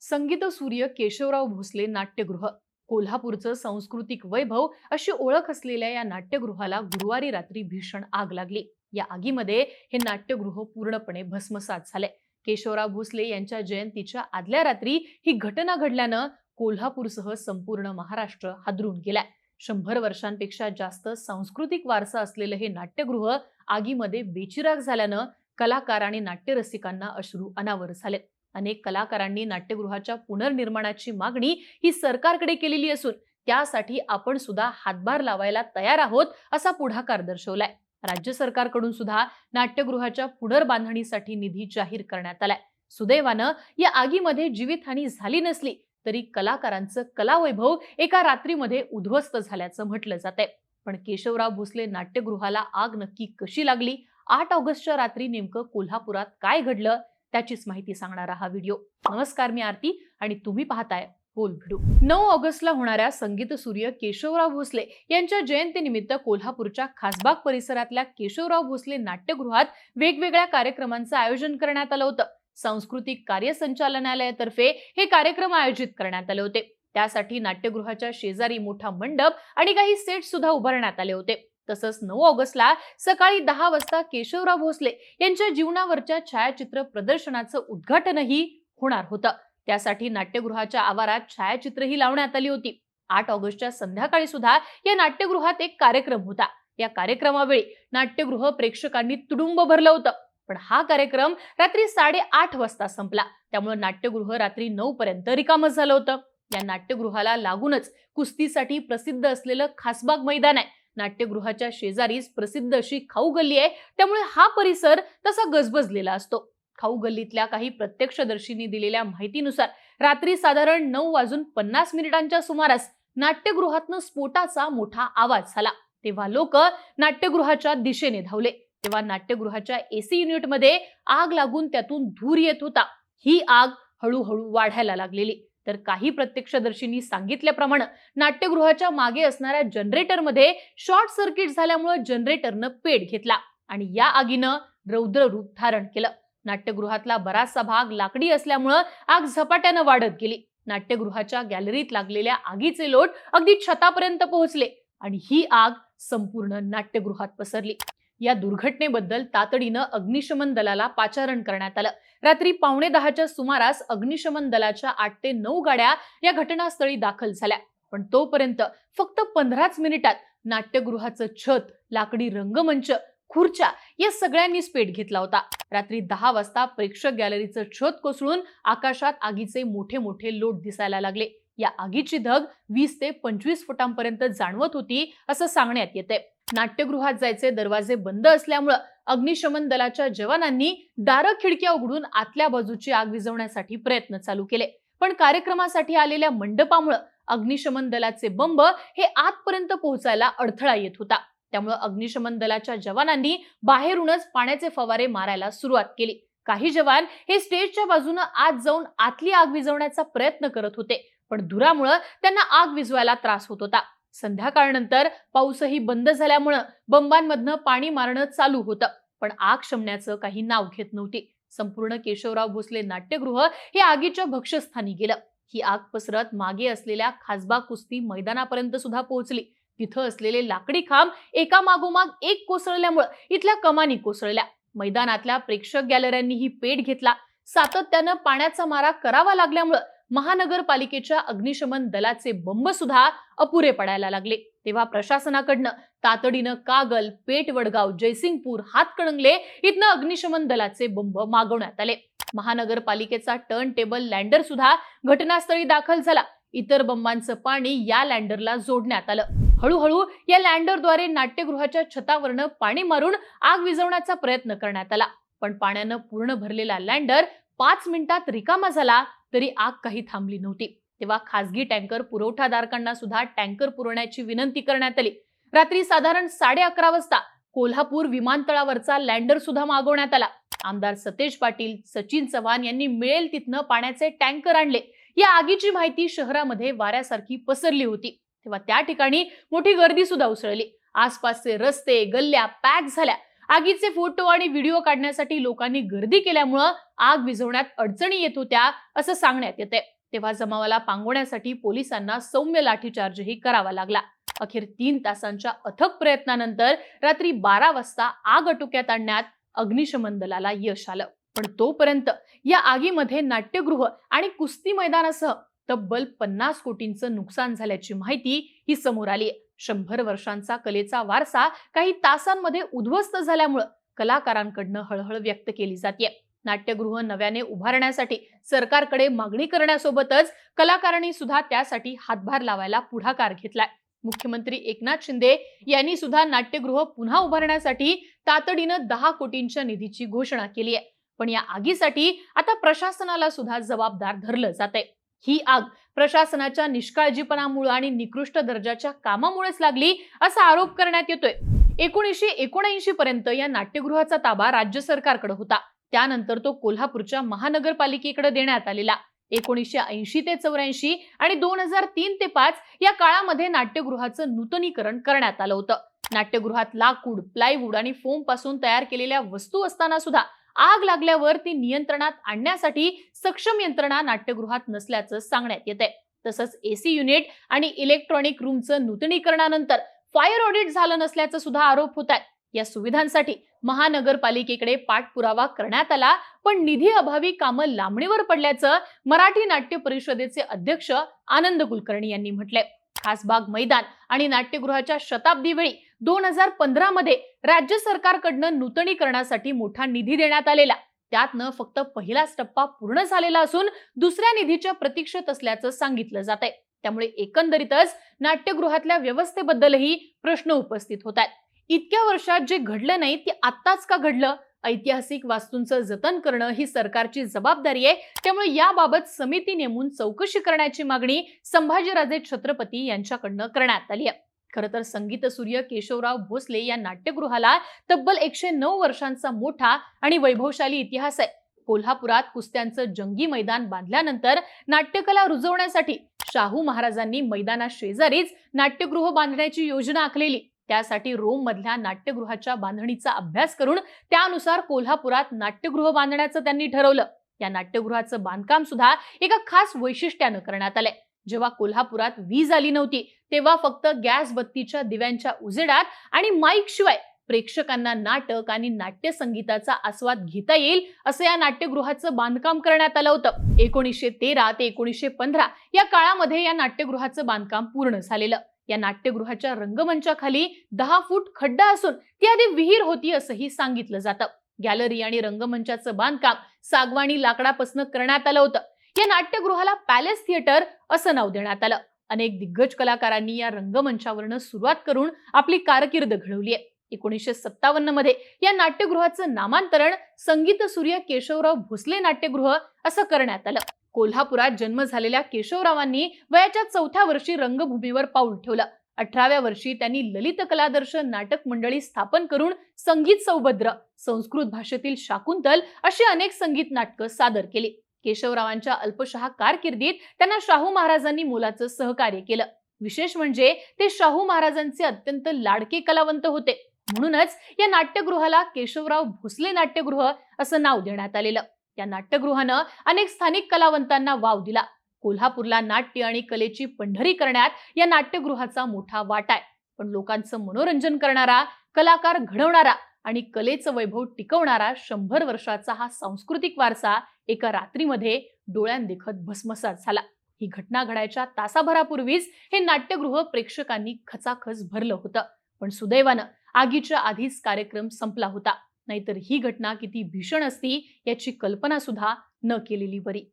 संगीत सूर्य केशवराव भोसले नाट्यगृह. कोल्हापूरचं सांस्कृतिक वैभव अशी ओळख असलेल्या या नाट्यगृहाला गुरुवारी रात्री भीषण आग लागली. या आगीमध्ये हे नाट्यगृह पूर्णपणे भस्मसात झाले. केशवराव भोसले यांच्या जयंतीच्या आदल्या रात्री ही घटना घडल्यानं कोल्हापूरसह संपूर्ण महाराष्ट्र हादरून गेलाय. शंभर वर्षांपेक्षा जास्त सांस्कृतिक वारसा असलेलं हे नाट्यगृह आगीमध्ये बेचिराग झाल्यानं कलाकार आणि नाट्यरसिकांना अश्रू अनावर झालेत. अनेक कलाकारांनी नाट्यगृहाच्या पुनर्निर्माणाची मागणी ही सरकारकडे केलेली असून त्यासाठी आपण सुद्धा हातभार लावायला तयार आहोत असा पुढाकार दर्शवलाय. राज्य सरकारकडून सुद्धा नाट्यगृहाच्या पुनर्बांधणीसाठी निधी जाहीर करण्यात आलाय. सुदैवानं या आगीमध्ये जीवितहानी झाली नसली तरी कलाकारांचं कलावैभव एका रात्रीमध्ये उद्ध्वस्त झाल्याचं म्हटलं जात पण केशवराव भोसले नाट्यगृहाला आग नक्की कशी लागली? आठ ऑगस्टच्या रात्री नेमकं कोल्हापुरात काय घडलं? त्याचीच माहिती सांगणारा हा व्हिडिओ. नमस्कार मी आरती आणि तुम्ही पाहताय बोल भिडू. नऊ ऑगस्टला होणाऱ्या संगीत सूर्य केशवराव भोसले यांच्या जयंतीनिमित्त कोल्हापूरच्या खासबाग परिसरातल्या केशवराव भोसले नाट्यगृहात वेगवेगळ्या कार्यक्रमांचं आयोजन करण्यात आलं होतं. सांस्कृतिक कार्य संचालनालयातर्फे हे कार्यक्रम आयोजित करण्यात आले होते. त्यासाठी नाट्यगृहाच्या शेजारी मोठा मंडप आणि काही सेट सुद्धा उभारण्यात आले होते. तसंच नऊ ऑगस्टला सकाळी दहा वाजता केशवराव भोसले यांच्या जीवनावरच्या छायाचित्र प्रदर्शनाचं उद्घाटनही होणार होतं. त्यासाठी नाट्यगृहाच्या आवारात छायाचित्रही लावण्यात आली होती. आठ ऑगस्टच्या संध्याकाळी सुद्धा या नाट्यगृहात एक कार्यक्रम होता. या कार्यक्रमावेळी नाट्यगृह प्रेक्षकांनी तुडुंब भरलं होतं. पण हा कार्यक्रम रात्री साडेआठ वाजता संपला. त्यामुळे नाट्यगृह रात्री नऊ पर्यंत रिकामं झालं होतं. या नाट्यगृहाला लागूनच कुस्तीसाठी प्रसिद्ध असलेलं खासबाग मैदान आहे. नाट्यगृहाच्या शेजारीच प्रसिद्ध अशी खाऊ गल्ली आहे. त्यामुळे हा परिसर तसा गजबजलेला असतो. खाऊ गल्लीतल्या काही प्रत्यक्षदर्शींनी दिलेल्या माहितीनुसार रात्री साधारण नऊ वाजून पन्नास मिनिटांच्या सुमारास नाट्यगृहातनं स्फोटाचा मोठा आवाज झाला. तेव्हा लोक नाट्यगृहाच्या दिशेने धावले. तेव्हा नाट्यगृहाच्या एसी युनिटमध्ये आग लागून त्यातून धूर येत होता. ही आग हळूहळू वाढायला लागलेली. तर काही प्रत्यक्षदर्शींनी सांगितल्याप्रमाणे नाट्यगृहाच्या मागे असणाऱ्या जनरेटरमध्ये शॉर्ट सर्किट झाल्यामुळे जनरेटरनं पेट घेतला आणि या आगीनं रौद्र रूप धारण केलं. नाट्यगृहातला बराचसा भाग लाकडी असल्यामुळं आग झपाट्यानं वाढत गेली. नाट्यगृहाच्या गॅलरीत लागलेल्या आगीचे लोट अगदी छतापर्यंत पोहोचले आणि ही आग संपूर्ण नाट्यगृहात पसरली. या दुर्घटनेबद्दल तातडीनं अग्निशमन दलाला पाचारण करण्यात आलं. रात्री पावणे दहाच्या सुमारास अग्निशमन दलाच्या आठ ते नऊ गाड्या या घटनास्थळी दाखल झाल्या. पण तोपर्यंत फक्त पंधराच मिनिटात नाट्यगृहाचं छत लाकडी रंगमंच खुर्च्या या सगळ्यांनीच पेट घेतला होता. रात्री दहा वाजता प्रेक्षक गॅलरीचं छत कोसळून आकाशात आगीचे मोठे मोठे लोट दिसायला लागले. या आगीची धग वीस ते पंचवीस फुटांपर्यंत जाणवत होती असं सांगण्यात येते नाट्यगृहात जायचे दरवाजे बंद असल्यामुळं अग्निशमन दलाच्या जवानांनी दारं खिडक्या उघडून आतल्या बाजूची आग विझवण्यासाठी प्रयत्न चालू केले. पण कार्यक्रमासाठी आलेल्या मंडपामुळं अग्निशमन दलाचे बंब हे आतपर्यंत पोहोचायला अडथळा येत होता. त्यामुळं अग्निशमन दलाच्या जवानांनी बाहेरूनच पाण्याचे फवारे मारायला सुरुवात केली. काही जवान हे स्टेजच्या बाजूनं आत जाऊन आतली आग विझवण्याचा प्रयत्न करत होते पण धुरामुळं त्यांना आग विझवायला त्रास होत होता. संध्याकाळनंतर पाऊसही बंद झाल्यामुळं बंबांमधनं पाणी मारणं चालू होतं. पण आग शमण्याचं काही नाव घेत नव्हती. संपूर्ण केशवराव भोसले नाट्यगृह हे आगीच्या भक्षस्थानी गेलं. ही आग पसरत मागे असलेल्या खासबा कुस्ती मैदानापर्यंत सुद्धा पोहोचली. तिथं असलेले लाकडी खांब एका मागोमाग एक कोसळल्यामुळं इथल्या कमानी कोसळल्या. मैदानातल्या प्रेक्षक गॅलऱ्यांनीही पेट घेतला. सातत्यानं पाण्याचा मारा करावा लागल्यामुळं महानगरपालिकेच्या अग्निशमन दलाचे बंब सुद्धा अपुरे पडायला लागले. तेव्हा प्रशासनाकडनं तातडीनं कागल पेटवडगाव जयसिंगपूर हातकणंगले इथनं अग्निशमन दलाचे बंब मागवण्यात आले. महानगरपालिकेचा टर्न टेबल लँडर सुद्धा घटनास्थळी दाखल झाला. इतर बंबांचं पाणी या लँडरला जोडण्यात आलं. हळूहळू या लँडरद्वारे नाट्यगृहाच्या छतावरनं पाणी मारून आग विझवण्याचा प्रयत्न करण्यात आला. पण पाण्यानं पूर्ण भरलेला लँडर पाच मिनिटात रिकामा झाला तरी आग काही थांबली नव्हती. तेव्हा खासगी टँकर पुरवठादारकांना सुद्धा टँकर पुरवण्याची विनंती करण्यात आली. रात्री साधारण साडे अकरा वाजता कोल्हापूर विमानतळावरचा लँडर सुद्धा मागवण्यात आला. आमदार सतेज पाटील सचिन चव्हाण यांनी मिळेल तिथनं पाण्याचे टँकर आणले. या आगीची माहिती शहरामध्ये वाऱ्यासारखी पसरली होती. तेव्हा त्या ठिकाणी मोठी गर्दी सुद्धा उसळली. आसपासचे रस्ते गल्ल्या पॅक झाल्या. आगीचे फोटो आणि व्हिडिओ काढण्यासाठी लोकांनी गर्दी केल्यामुळं आग विझवण्यात अडचणी येत होत्या असं सांगण्यात येते तेव्हा जमावाला पांगवण्यासाठी पोलिसांना सौम्य लाठीचार्जही करावा लागला. अखेर तीन तासांच्या अथक प्रयत्नानंतर रात्री बारा वाजता आग अटोक्यात आणण्यात अग्निशमन दलाला यश आलं. पण तोपर्यंत या आगीमध्ये नाट्यगृह आणि कुस्ती मैदानासह तब्बल पन्नास कोटींचं नुकसान झाल्याची माहिती ही समोर आली शंभर वर्षांचा कलेचा वारसा काही तासांमध्ये उद्ध्वस्त झाल्यामुळं कलाकारांकडनं हळहळ व्यक्त केली जाते नाट्यगृह नव्याने उभारण्यासाठी सरकारकडे मागणी करण्यासोबतच कलाकारांनी सुद्धा त्यासाठी हातभार लावायला पुढाकार घेतलाय. मुख्यमंत्री एकनाथ शिंदे यांनी सुद्धा नाट्यगृह पुन्हा उभारण्यासाठी तातडीनं दहा कोटींच्या निधीची घोषणा केली आहे. पण या आगीसाठी आता प्रशासनाला सुद्धा जबाबदार धरलं जात आहे ही आग प्रशासनाच्या निष्काळजीपणामुळे आणि निकृष्ट दर्जाच्या कामामुळेच लागली असा आरोप करण्यात येतोय. एकोणीसशे एकोणऐंशी पर्यंत या नाट्यगृहाचा ताबा राज्य सरकारकडे होता. त्यानंतर तो कोल्हापूरच्या महानगरपालिकेकडे देण्यात आलेला. एकोणीसशे ऐंशी ते चौऱ्याऐंशी आणि दोन हजार तीन ते पाच या काळामध्ये नाट्यगृहाचं नूतनीकरण करण्यात आलं होतं. नाट्यगृहात लाकूड प्लायवूड आणि फोमपासून तयार केलेल्या वस्तू असताना सुद्धा आग लागल्यावर ती नियंत्रणात आणण्यासाठी सक्षम यंत्रणा नाट्यगृहात नसल्याचं सांगण्यात येत आहे तसंच एसी युनिट आणि इलेक्ट्रॉनिक रूमचं नूतनीकरणानंतर फायर ऑडिट झालं नसल्याचं सुद्धा आरोप होत आहे या सुविधांसाठी महानगरपालिकेकडे पाठपुरावा करण्यात आला पण निधी अभावी कामं लांबणीवर पडल्याचं मराठी नाट्य परिषदेचे अध्यक्ष आनंद कुलकर्णी यांनी म्हटलंय. खासबाग मैदान आणि नाट्यगृहाच्या शताब्दी वेळी दोन हजार पंधरामध्ये राज्य सरकारकडनं नूतनीकरणासाठी मोठा निधी देण्यात आलेला. त्यातनं फक्त पहिलाच टप्पा पूर्ण झालेला असून दुसऱ्या निधीच्या प्रतीक्षेत असल्याचं सांगितलं जात आहे त्यामुळे एकंदरीतच नाट्यगृहातल्या व्यवस्थेबद्दलही प्रश्न उपस्थित होत आहेत इतक्या वर्षात जे घडलं नाही ते आत्ताच का घडलं? ऐतिहासिक वास्तूंचं जतन करणं ही सरकारची जबाबदारी आहे. त्यामुळे याबाबत समिती नेमून चौकशी करण्याची मागणी संभाजीराजे छत्रपती यांच्याकडनं करण्यात आली आहे. खरं तर संगीत सूर्य केशवराव भोसले या नाट्यगृहाला तब्बल एकशे नऊ वर्षांचा मोठा आणि वैभवशाली इतिहास आहे. कोल्हापुरात कुस्त्यांचं जंगी मैदान बांधल्यानंतर नाट्यकला रुजवण्यासाठी शाहू महाराजांनी मैदाना शेजारीच नाट्यगृह बांधण्याची योजना आखलेली. त्यासाठी रोम मधल्या नाट्यगृहाच्या बांधणीचा अभ्यास करून त्यानुसार कोल्हापुरात नाट्यगृह बांधण्याचं त्यांनी ठरवलं. या नाट्यगृहाचं बांधकाम सुद्धा एका खास वैशिष्ट्यानं करण्यात आलंय. जेव्हा कोल्हापुरात वीज आली नव्हती तेव्हा फक्त गॅस बत्तीच्या दिव्यांच्या उजेडात आणि माईक शिवाय प्रेक्षकांना नाटक आणि नाट्य संगीताचा आस्वाद घेता येईल असं या नाट्यगृहाचं बांधकाम करण्यात आलं होतं. एकोणीसशे तेरा ते एकोणीसशे पंधरा या काळामध्ये या नाट्यगृहाचं बांधकाम पूर्ण झालेलं. या नाट्यगृहाच्या रंगमंचाखाली दहा फूट खड्डा असून ती आधी विहीर होती असंही सांगितलं जातं. गॅलरी आणि रंगमंचाचं बांधकाम सागवाणी लाकडापासून करण्यात आलं होतं. या नाट्यगृहाला पॅलेस थिएटर असं नाव देण्यात आलं. अनेक दिग्गज कलाकारांनी या रंगमंचावरनं सुरुवात करून आपली कारकीर्द घडवली आहे. एकोणीसशे सत्तावन्नमध्ये या नाट्यगृहाचं नामांतरण संगीत सूर्य केशवराव भोसले नाट्यगृह असं करण्यात आलं. कोल्हापुरात जन्म झालेल्या केशवरावांनी वयाच्या चौथ्या वर्षी रंगभूमीवर पाऊल ठेवलं. अठराव्या वर्षी त्यांनी ललित कलादर्श नाटक मंडळी स्थापन करून संगीत सौभद्र संस्कृत भाषेतील शाकुंतल अशी अनेक संगीत नाटकं सादर केली. केशवरावांच्या अल्पशहा कारकिर्दीत त्यांना शाहू महाराजांनी मोलाचं सहकार्य केलं. विशेष म्हणजे ते शाहू महाराजांचे अत्यंत लाडके कलावंत होते. म्हणूनच या नाट्यगृहाला केशवराव भोसले नाट्यगृह असं नाव देण्यात आलेलं. या नाट्यगृहानं अनेक स्थानिक कलावंतांना वाव दिला. कोल्हापूरला नाट्य आणि कलेची पंढरी करण्यात या नाट्यगृहाचा मोठा वाटा आहे. पण लोकांचं मनोरंजन करणारा कलाकार घडवणारा आणि कलेचं वैभव टिकवणारा शंभर वर्षाचा हा सांस्कृतिक वारसा एका रात्रीमध्ये डोळ्यांदेखत भस्मसात झाला. ही घटना घडायच्या तासाभरापूर्वीच हे नाट्यगृह प्रेक्षकांनी खचाखच भरलं होतं. पण सुदैवानं आगीच्या आधीच कार्यक्रम संपला होता. नाहीतर ही घटना किती भीषण असती याची कल्पना सुद्धा न केलेली बरी.